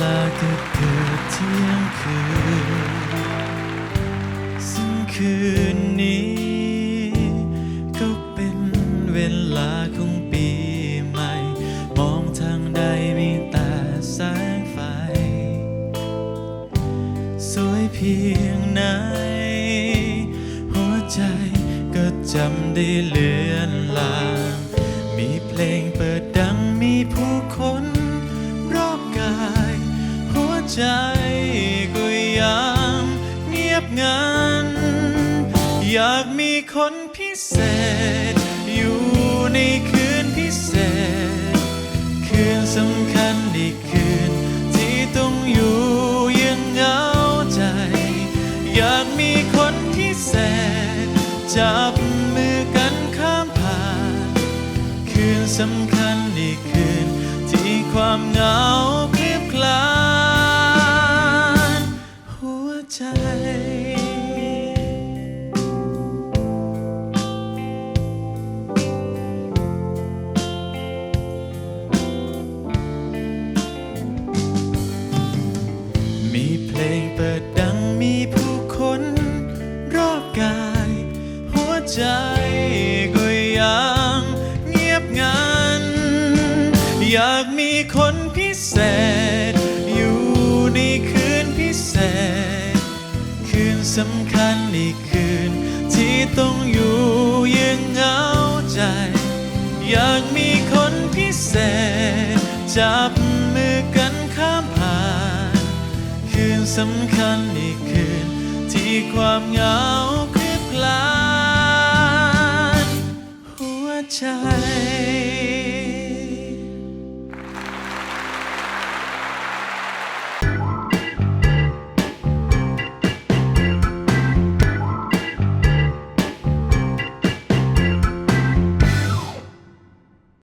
ลาก็เกิดเที่ยงคืน ซึ่งคืนนี้ ก็เป็นเวลาของปีใหม่ มองทางใดมีแต่แสงไฟ สวยเพียงไหน หัวใจก็จำได้เลือนลาง มีเพลงเปิดดัง ใจก็ยังเงียบงัน อยากมีคนพิเศษ อยู่ในคืนพิเศษ คืนสำคัญอีกคืน ที่ต้องอยู่ยังเหงาใจ อยากมีคนพิเศษ จับมือกันข้ามผ่าน คืนสำคัญอีกคืน ที่ความเหงา มีเพลงเปิดดังมีผู้คนรอบกาย หัวใจก็ยังเงียบงัน อยากมีคนพิเศษ สำคัญในคืน ที่ต้องอยู่ยังเหงาใจ อยากมีคนพิเศษ จับมือกันข้ามผ่าน คืนสำคัญในคืน ที่ความเหงาคลืบคลาน หัวใจ